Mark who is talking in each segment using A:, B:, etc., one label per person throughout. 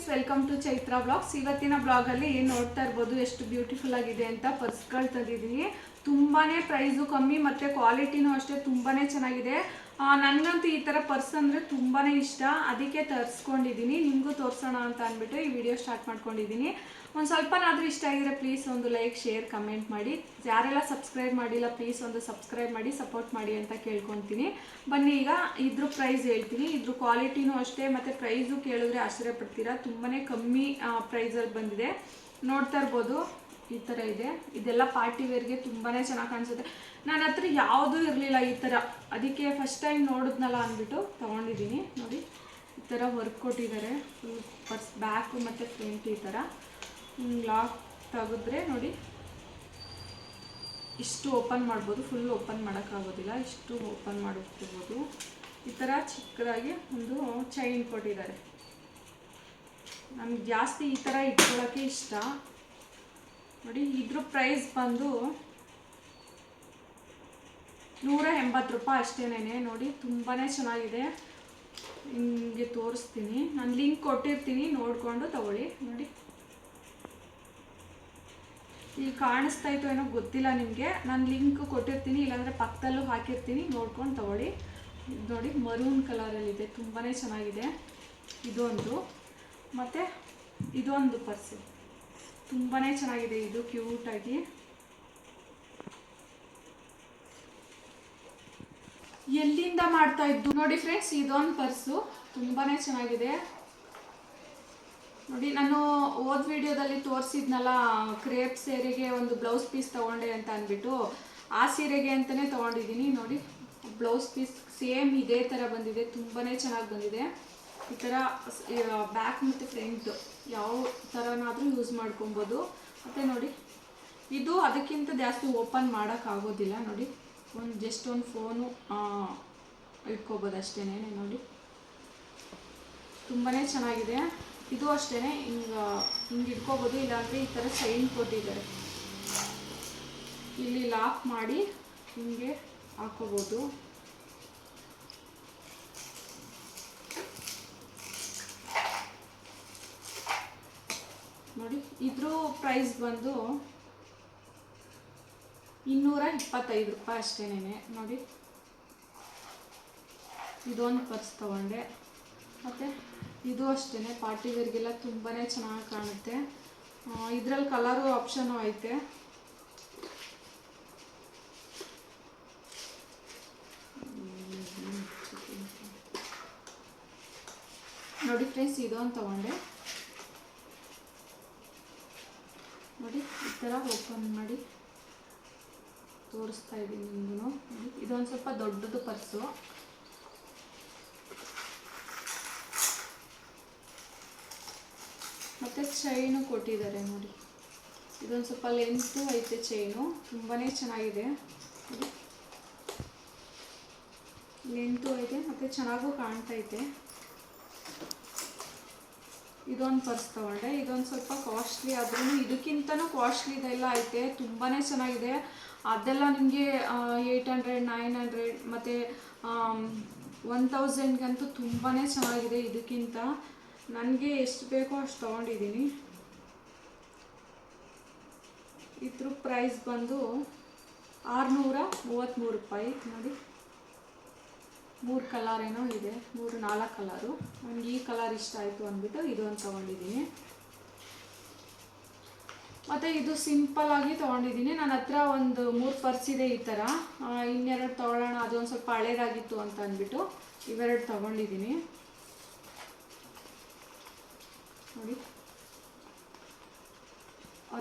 A: Friends welcome to Chaitra blogs ಇವತ್ತಿನ ಬ್ಲಾಗಲ್ಲಿ ನೋಡ್ತಾ ಇರ್ಬೋದು, ಎಷ್ಟು ಬ್ಯೂಟಿಫುಲ್ ಆಗಿದೆ ಅಂತ ಪರ್ಸ್ಗಳು ತಂದಿದ್ದೀನಿ. ತುಂಬಾ ಪ್ರೈಸು ಕಮ್ಮಿ ಮತ್ತು ಕ್ವಾಲಿಟಿನೂ ಅಷ್ಟೇ ತುಂಬಾ ಚೆನ್ನಾಗಿದೆ. ನನಗಂತೂ ಈ ಥರ ಪರ್ಸ್ ಅಂದರೆ ತುಂಬಾ ಇಷ್ಟ. ಅದಕ್ಕೆ ತರಿಸ್ಕೊಂಡಿದ್ದೀನಿ ನಿಮಗೂ ತೋರಿಸೋಣ ಅಂತ ಅಂದ್ಬಿಟ್ಟು ಈ ವಿಡಿಯೋ ಸ್ಟಾರ್ಟ್ ಮಾಡ್ಕೊಂಡಿದ್ದೀನಿ ಒಂದು ಸ್ವಲ್ಪನಾದರೂ ಇಷ್ಟ ಆಗಿದ್ರೆ ಪ್ಲೀಸ್ ಒಂದು ಲೈಕ್, ಶೇರ್, ಕಮೆಂಟ್ ಮಾಡಿ. ಯಾರೆಲ್ಲ ಸಬ್ಸ್ಕ್ರೈಬ್ ಮಾಡಿಲ್ಲ ಪ್ಲೀಸ್ ಒಂದು ಸಬ್ಸ್ಕ್ರೈಬ್ ಮಾಡಿ, ಸಪೋರ್ಟ್ ಮಾಡಿ ಅಂತ ಕೇಳ್ಕೊತೀನಿ. ಬನ್ನಿ ಈಗ ಇದ್ರ ಪ್ರೈಸ್ ಹೇಳ್ತೀನಿ. ಇದ್ರ ಕ್ವಾಲಿಟಿನೂ ಅಷ್ಟೇ, ಮತ್ತು ಪ್ರೈಸು ಕೇಳಿದ್ರೆ ಆಶ್ಚರ್ಯ ಪಡ್ತೀರಾ? ತುಂಬಾ ಕಮ್ಮಿ ಪ್ರೈಸಲ್ಲಿ ಬಂದಿದೆ. ನೋಡ್ತಾ ಇರ್ಬೋದು. ಈ ಥರ ಇದೆ. ಇದೆಲ್ಲ ಪಾರ್ಟಿ ವೇರ್ಗೆ ತುಂಬಾ ಚೆನ್ನಾಗಿ ಕಾಣಿಸುತ್ತೆ. ನನ್ನ ಹತ್ರ ಯಾವುದೂ ಇರಲಿಲ್ಲ ಈ ಥರ ಅದಕ್ಕೆ ಫಸ್ಟ್ ಟೈಮ್ ನೋಡಿದ್ನಲ್ಲ ಅಂದ್ಬಿಟ್ಟು ತೊಗೊಂಡಿದ್ದೀನಿ. ನೋಡಿ, ಈ ಥರ ವರ್ಕ್ ಕೊಟ್ಟಿದ್ದಾರೆ. ಪರ್ಸ್ ಬ್ಯಾಕು ಮತ್ತು ಫ್ರಂಟ್ ಈ ಥರ ಲಾಕ್ ತೆಗೆದ್ರೆ ನೋಡಿ, ಇಷ್ಟು ಓಪನ್ ಮಾಡ್ಬೋದು. ಫುಲ್ ಓಪನ್ ಮಾಡೋಕ್ಕಾಗೋದಿಲ್ಲ. ಇಷ್ಟು ಓಪನ್ ಮಾಡಿರ್ಬೋದು ಈ ಥರ ಚಿಕ್ಕದಾಗಿ ಒಂದು ಚೈನ್ ಕೊಟ್ಟಿದ್ದಾರೆ. ನಮ್ಗೆ ಜಾಸ್ತಿ ಈ ಥರ ಇಟ್ಕೊಳ್ಳೋಕ್ಕೆ ಇಷ್ಟ. ನೋಡಿ, ಇದ್ರ ಪ್ರೈಸ್ ಬಂದು ನೂರ ಎಂಬತ್ತು ರೂಪಾಯಿ ಅಷ್ಟೇನೆ ನೋಡಿ ತುಂಬಾ ಚೆನ್ನಾಗಿದೆ. ನಿಮಗೆ ತೋರಿಸ್ತೀನಿ. ನಾನು ಲಿಂಕ್ ಕೊಟ್ಟಿರ್ತೀನಿ, ನೋಡಿಕೊಂಡು ತಗೊಳ್ಳಿ. ನೋಡಿ. ಈಗ ಕಾಣಿಸ್ತಾ ಇತ್ತು ಏನೋ ಗೊತ್ತಿಲ್ಲ ನಿಮಗೆ. ನಾನು ಲಿಂಕ್ ಕೊಟ್ಟಿರ್ತೀನಿ, ಇಲ್ಲಾಂದರೆ ಪಕ್ಕದಲ್ಲೂ ಹಾಕಿರ್ತೀನಿ. ನೋಡ್ಕೊಂಡು ತಗೊಳ್ಳಿ. ನೋಡಿ ಮರೂನ್ ಕಲರಲ್ಲಿದೆ ತುಂಬಾ ಚೆನ್ನಾಗಿದೆ. ಇದೊಂದು. ಮತ್ತು ಇದೊಂದು ಪರ್ಸು. ತುಂಬಾ ಚೆನ್ನಾಗಿದೆ ಇದು ಕ್ಯೂಟಾಗಿ ಎಲ್ಲಿಂದ ಮಾಡ್ತಾ ಇದ್ದು ನೋಡಿ ಫ್ರೆಂಡ್ಸ್ ಇದೊಂದು ಪರ್ಸು. ತುಂಬಾ ಚೆನ್ನಾಗಿದೆ. ನೋಡಿ, ನಾನು ಓದ್ ವಿಡಿಯೋದಲ್ಲಿ ತೋರಿಸಿದ್ನಲ್ಲ ಕ್ರೇಪ್ ಸೀರೆಗೆ ಒಂದು ಬ್ಲೌಸ್ ಪೀಸ್ ತೊಗೊಂಡೆ ಅಂತ ಅಂದ್ಬಿಟ್ಟು, ಆ ಸೀರೆಗೆ ಅಂತಲೇ ತೊಗೊಂಡಿದ್ದೀನಿ. ನೋಡಿ ಬ್ಲೌಸ್ ಪೀಸ್ ಸೇಮ್ ಇದೇ ಥರ ಬಂದಿದೆ ತುಂಬಾ ಚೆನ್ನಾಗಿ ಬಂದಿದೆ. ಈ ಥರ ಬ್ಯಾಕ್ ಮತ್ತು ಫ್ರಂಟ್ ಯಾವ ಥರನಾದರೂ ಯೂಸ್ ಮಾಡ್ಕೊಬೋದು. ಮತ್ತು ನೋಡಿ, ಇದು ಅದಕ್ಕಿಂತ ಜಾಸ್ತಿ ಓಪನ್ ಮಾಡೋಕ್ಕಾಗೋದಿಲ್ಲ ನೋಡಿ, ಒಂದು ಜಸ್ಟ್ ಒಂದು ಫೋನು ಇಟ್ಕೋಬೋದು ಅಷ್ಟೇನೆ. ನೋಡಿ ತುಂಬಾ ಚೆನ್ನಾಗಿದೆ. ಇದು ಅಷ್ಟೇ ಹಿಂಗೆ ಹಿಂಗೆ ಇಟ್ಕೋಬೋದು. ಇಲ್ಲಾಂದರೆ ಈ ಥರ ಚೈನ್ ಕೊಟ್ಟಿದ್ದಾರೆ. ಇಲ್ಲಿ ಲಾಕ್ ಮಾಡಿ ಹಿಂಗೆ ಹಾಕೋಬೋದು. ನೋಡಿ. ಇದ್ರ ಪ್ರೈಸ್ ಬಂದು ಇನ್ನೂರ ಇಪ್ಪತ್ತೈದು ರೂಪಾಯಿ ಅಷ್ಟೇನೆ ನೋಡಿ. ಇದೊಂದು ಪರ್ಸ್ ತಗೊಂಡೆ. ಮತ್ತು ಇದು ಅಷ್ಟೇ ಪಾರ್ಟಿ ವೇರ್ಗೆಲ್ಲ ತುಂಬಾ ಚೆನ್ನಾಗಿ ಕಾಣುತ್ತೆ. ಇದರಲ್ಲಿ ಕಲರು ಆಪ್ಷನು ಐತೆ. ನೋಡಿ ಫ್ರೆಂಡ್ಸ್ ಇದೊಂದು ತೊಗೊಂಡೆ. ಥರ ಓಪನ್ ಮಾಡಿ ತೋರಿಸ್ತಾ ಇದ್ದೀನಿ ನಿಮಗೂ ಇದೊಂದು ಸ್ವಲ್ಪ ದೊಡ್ಡದು ಪರ್ಸು. ಮತ್ತು ಚೈನು ಕೊಟ್ಟಿದ್ದಾರೆ ನೋಡಿ. ಇದೊಂದು ಸ್ವಲ್ಪ ಲೆಂತು ಐತೆ ಚೈನು ತುಂಬಾ ಚೆನ್ನಾಗಿದೆ. ಲೆಂತು ಐತೆ, ಮತ್ತು ಚೆನ್ನಾಗೂ ಕಾಣ್ತೈತೆ ಇದೊಂದು ಪರ್ಸ್ ತೊಗೊಂಡೆ ಇದೊಂದು ಸ್ವಲ್ಪ ಕಾಸ್ಟ್ಲಿ ಆದ್ರೂ ಕಾಸ್ಟ್ಲಿ ಇದೆಲ್ಲ ಐತೆ ತುಂಬಾ ಚೆನ್ನಾಗಿದೆ. ಅದೆಲ್ಲ ನಿಮಗೆ ಏಯ್ಟ್ ಹಂಡ್ರೆಡ್ ನೈನ್ ಹಂಡ್ರೆಡ್ ಮತ್ತು ಒನ್ ತೌಸಂಡ್ಗಂತೂ ತುಂಬಾ ಚೆನ್ನಾಗಿದೆ ಇದಕ್ಕಿಂತ. ನನಗೆ ಎಷ್ಟು ಬೇಕೋ ಅಷ್ಟು ತೊಗೊಂಡಿದ್ದೀನಿ ಇದ್ರ ಪ್ರೈಸ್ ಬಂದು ಆರುನೂರ ಮೂವತ್ತ್ಮೂರು ರೂಪಾಯಿ, ನೋಡಿ. ಮೂರು ಕಲರ್ ಏನೋ ಇದೆ, ಮೂರು ನಾಲ್ಕು ಕಲರು ನನಗೆ ಈ ಕಲರ್ ಇಷ್ಟ ಆಯಿತು ಅಂದ್ಬಿಟ್ಟು ಇದೊಂದು ತೊಗೊಂಡಿದ್ದೀನಿ. ಮತ್ತು ಇದು ಸಿಂಪಲ್ ಆಗಿ ತೊಗೊಂಡಿದ್ದೀನಿ. ನನ್ನ ಹತ್ರ ಒಂದು ಮೂರು ಪರ್ಸ್ ಇದೆ ಈ ಥರ ಇನ್ನೆರಡು ತೊಗೊಳ್ಳೋಣ, ಅದೊಂದು ಸ್ವಲ್ಪ ಹಳೇದಾಗಿತ್ತು ಅಂತ ಅಂದ್ಬಿಟ್ಟು ಇವೆರಡು ತೊಗೊಂಡಿದ್ದೀನಿ. ನೋಡಿ.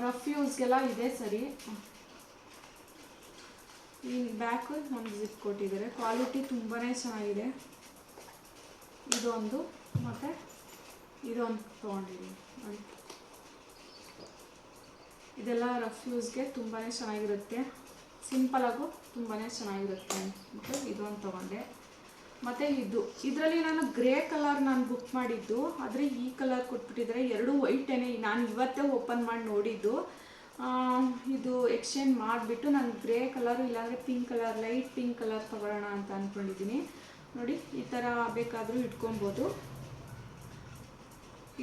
A: ರಫ್ ಯೂಸ್ಗೆಲ್ಲ ಇದೆ ಸರಿ. ಈ ಬ್ಯಾಕು ನಮ್ಗೆ ಜಿಪ್ ಕೊಟ್ಟಿದ್ದಾರೆ ಕ್ವಾಲಿಟಿ ತುಂಬಾ ಚೆನ್ನಾಗಿದೆ. ಇದೊಂದು ಮತ್ತು ಇದೊಂದು ತೊಗೊಂಡಿದ್ದೀನಿ. ಇದೆಲ್ಲ ರಫ್ ಯೂಸ್ಗೆ ತುಂಬಾ ಚೆನ್ನಾಗಿರುತ್ತೆ. ಸಿಂಪಲಾಗೂ ತುಂಬಾ ಚೆನ್ನಾಗಿರುತ್ತೆ ಅಂದ್ಬಿಟ್ಟು ಇದೊಂದು ತೊಗೊಂಡೆ. ಮತ್ತು ಇದು, ಇದರಲ್ಲಿ ನಾನು ಗ್ರೇ ಕಲರ್ ನಾನು ಬುಕ್ ಮಾಡಿದ್ದು, ಆದರೆ ಈ ಕಲರ್ ಕೊಟ್ಬಿಟ್ಟಿದ್ದಾರೆ ಎರಡು ವೈಟೇನೆ ನಾನು ಇವತ್ತೇ ಓಪನ್ ಮಾಡಿ ನೋಡಿದ್ದು. ಇದು ಎಕ್ಸ್ಚೇಂಜ್ ಮಾಡಿಬಿಟ್ಟು ನಾನು ಗ್ರೇ ಕಲರು ಇಲ್ಲಾಂದರೆ pink colour light pink colour ತೊಗೊಳ್ಳೋಣ ಅಂತ ಅಂದ್ಕೊಂಡಿದ್ದೀನಿ ನೋಡಿ, ಈ ಥರ ಬೇಕಾದರೂ ಇಟ್ಕೊಬೋದು.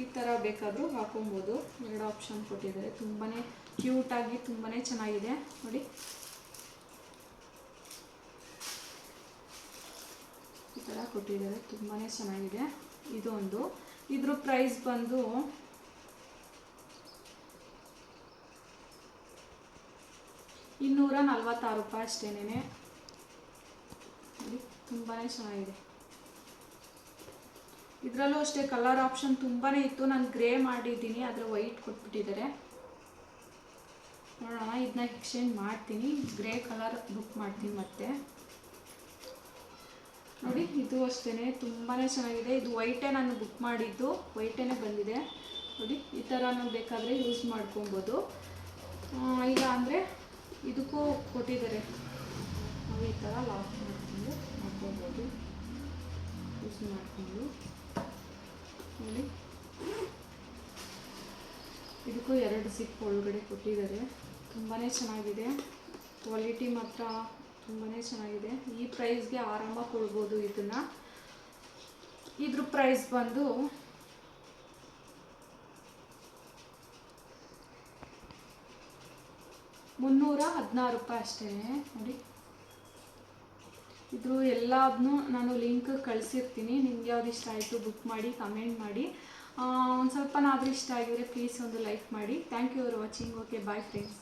A: ಈ ಥರ ಬೇಕಾದರೂ ಹಾಕೊಬೋದು. ಎರಡು ಆಪ್ಷನ್ ಕೊಟ್ಟಿದ್ದಾರೆ. ತುಂಬಾ ಕ್ಯೂಟಾಗಿ ತುಂಬಾ ಚೆನ್ನಾಗಿದೆ. ನೋಡಿ. ಈ ಥರ ಕೊಟ್ಟಿದ್ದಾರೆ. ತುಂಬಾ ಚೆನ್ನಾಗಿದೆ. ಇದೊಂದು. ಇದ್ರ ಪ್ರೈಸ್ ಬಂದು ಇನ್ನೂರ ನಲ್ವತ್ತಾರು ರೂಪಾಯಿ ಅಷ್ಟೇನೆ ತುಂಬಾ ಚೆನ್ನಾಗಿದೆ. ಇದರಲ್ಲೂ ಅಷ್ಟೇ ಕಲರ್ ಆಪ್ಷನ್ ತುಂಬಾ ಇತ್ತು. ನಾನು ಗ್ರೇ ಮಾಡಿದ್ದೀನಿ, ಆದರೆ ವೈಟ್ ಕೊಟ್ಬಿಟ್ಟಿದ್ದಾರೆ. ನೋಡೋಣ ಇದನ್ನ ಎಕ್ಸ್ಚೇಂಜ್ ಮಾಡ್ತೀನಿ. ಗ್ರೇ ಕಲರ್ ಬುಕ್ ಮಾಡ್ತೀನಿ ಮತ್ತೆ. ನೋಡಿ, ಇದು ಅಷ್ಟೇ ತುಂಬಾ ಚೆನ್ನಾಗಿದೆ. ಇದು ವೈಟೇ ನಾನು ಬುಕ್ ಮಾಡಿದ್ದು. ವೈಟೇ ಬಂದಿದೆ. ನೋಡಿ, ಈ ಥರನೂ ಬೇಕಾದರೆ ಯೂಸ್ ಮಾಡ್ಕೊಬೋದು. ಇಲ್ಲ ಅಂದರೆ ಇದಕ್ಕೂ ಕೊಟ್ಟಿದ್ದಾರೆ. ನಾವು ಈ ಥರ ಲಾಕ್ ಮಾಡ್ಕೊಂಡು ಮಾಡ್ಕೊಬೋದು ಯೂಸ್ ಮಾಡಿಕೊಂಡು. ನೋಡಿ. ಇದಕ್ಕೂ ಎರಡು ಸಿಪ್ ಒಳಗಡೆ ಕೊಟ್ಟಿದ್ದಾರೆ. ತುಂಬಾ ಚೆನ್ನಾಗಿದೆ. ಕ್ವಾಲಿಟಿ ಮಾತ್ರ ತುಂಬಾ ಚೆನ್ನಾಗಿದೆ. ಈ ಪ್ರೈಸ್ಗೆ ಆರಾಮಾಗಿ ಕೊಡ್ಬೋದು ಇದನ್ನು. ಇದ್ರ ಪ್ರೈಸ್ ಬಂದು ಮುನ್ನೂರ ಹದಿನಾರು ರೂಪಾಯಿ ಅಷ್ಟೇ. ನೋಡಿ. ಇದ್ರ ಎಲ್ಲದನ್ನೂ ನಾನು ಲಿಂಕ್ ಕಳಿಸಿರ್ತೀನಿ. ನಿಮ್ಗೆ ಯಾವ್ದು ಇಷ್ಟ ಆಯಿತು ಬುಕ್ ಮಾಡಿ ಕಮೆಂಟ್ ಮಾಡಿ. ಒಂದು ಸ್ವಲ್ಪನಾದರೂ ಇಷ್ಟ ಆಗಿದ್ರೆ ಪ್ಲೀಸ್ ಒಂದು ಲೈಕ್ ಮಾಡಿ. Thank you for watching okay bye friends